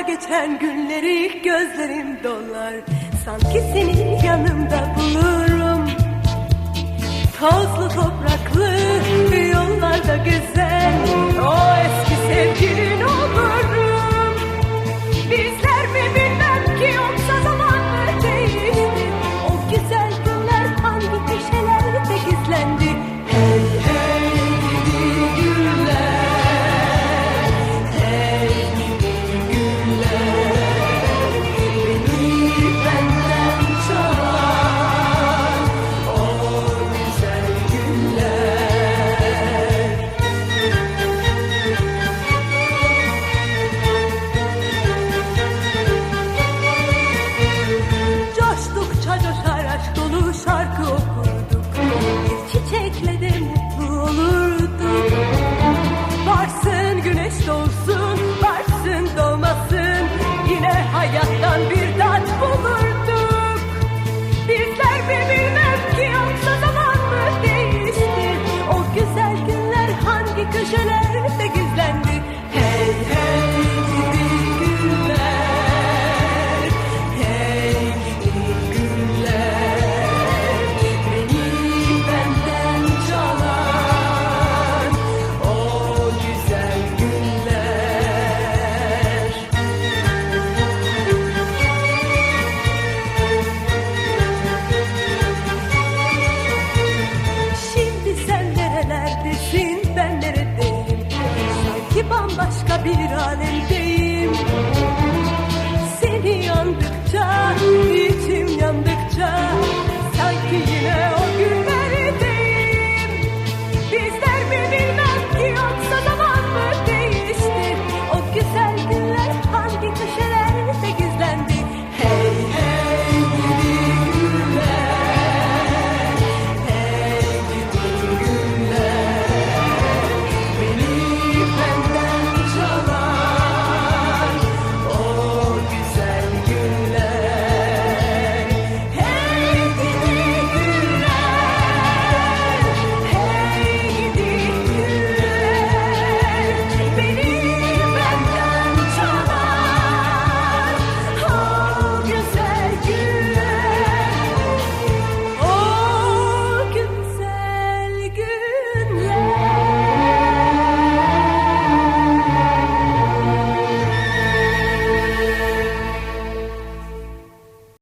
geçen günleri gözlerim dolar. Sanki seni yanımda bulurum. Tozlu topraklı yollarda gezer 就算。bambaşka bir alemdeyim